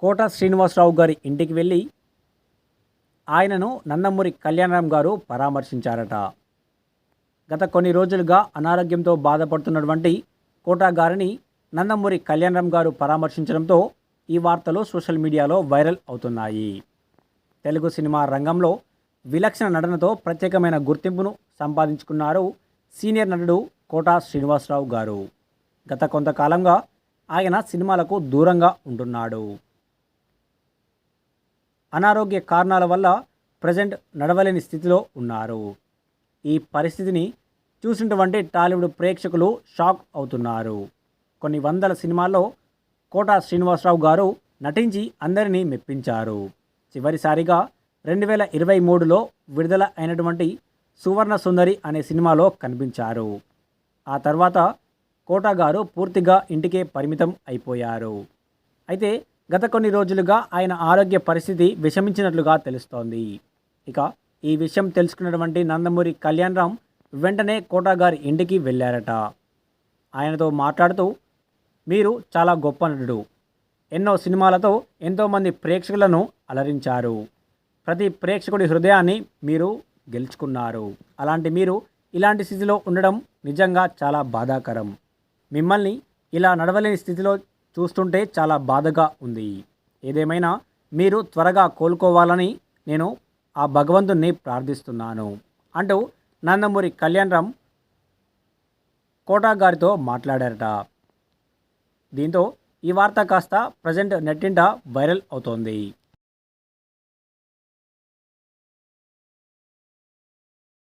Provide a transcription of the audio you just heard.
కోట శ్రీనివాసరావు గారి ఇంటికి వెళ్ళి ఆయనను నందమూరి కళ్యాణరామ్ గారు పరామర్శించారట. గత కొన్ని రోజులుగా అనారోగ్యంతో బాధపడుతున్నటువంటి కోట గారిని నందమూరి కళ్యాణరామ్ గారు పరామర్శించడంతో ఈ వార్తలు సోషల్ మీడియాలో వైరల్ అవుతున్నాయి. తెలుగు సినిమా రంగంలో విలక్షణ నటనతో ప్రత్యేకమైన గుర్తింపును సంపాదించుకున్నారు సీనియర్ నటుడు కోట శ్రీనివాసరావు గారు. గత కొంతకాలంగా ఆయన సినిమాలకు దూరంగా ఉంటున్నాడు. అనారోగ్య కారణాల వల్ల ప్రజెంట్ నడవలేని స్థితిలో ఉన్నారు. ఈ పరిస్థితిని చూసినటువంటి టాలీవుడ్ ప్రేక్షకులు షాక్ అవుతున్నారు. కొన్ని వందల సినిమాల్లో కోటా శ్రీనివాసరావు గారు నటించి అందరినీ మెప్పించారు. చివరిసారిగా రెండు వేల ఇరవై మూడులో విడుదల అయినటువంటి సువర్ణ సుందరి అనే సినిమాలో కనిపించారు. ఆ తర్వాత కోటా గారు పూర్తిగా ఇంటికే పరిమితం అయిపోయారు. అయితే గత కొన్ని రోజులుగా ఆయన ఆరోగ్య పరిస్థితి విషమించినట్లుగా తెలుస్తోంది. ఇక ఈ విషయం తెలుసుకున్నటువంటి నందమూరి కళ్యాణ్ రామ్ వెంటనే కోటాగారి ఇంటికి వెళ్ళారట. ఆయనతో మాట్లాడుతూ మీరు చాలా గొప్ప నటుడు. ఎన్నో సినిమాలతో ఎంతోమంది ప్రేక్షకులను అలరించారు. ప్రతి ప్రేక్షకుడి హృదయాన్ని మీరు గెలుచుకున్నారు. అలాంటి మీరు ఇలాంటి స్థితిలో ఉండడం నిజంగా చాలా బాధాకరం. మిమ్మల్ని ఇలా నడవలేని స్థితిలో చూస్తుంటే చాలా బాధగా ఉంది. ఏదేమైనా మీరు త్వరగా కోలుకోవాలని నేను ఆ భగవంతుణ్ణి ప్రార్థిస్తున్నాను. అంటూ నందమూరి కళ్యాణ్ రామ్ కోటా గారితో మాట్లాడారట. దీంతో ఈ వార్త కాస్త ప్రజెంట్ నెట్టింట వైరల్ అవుతోంది.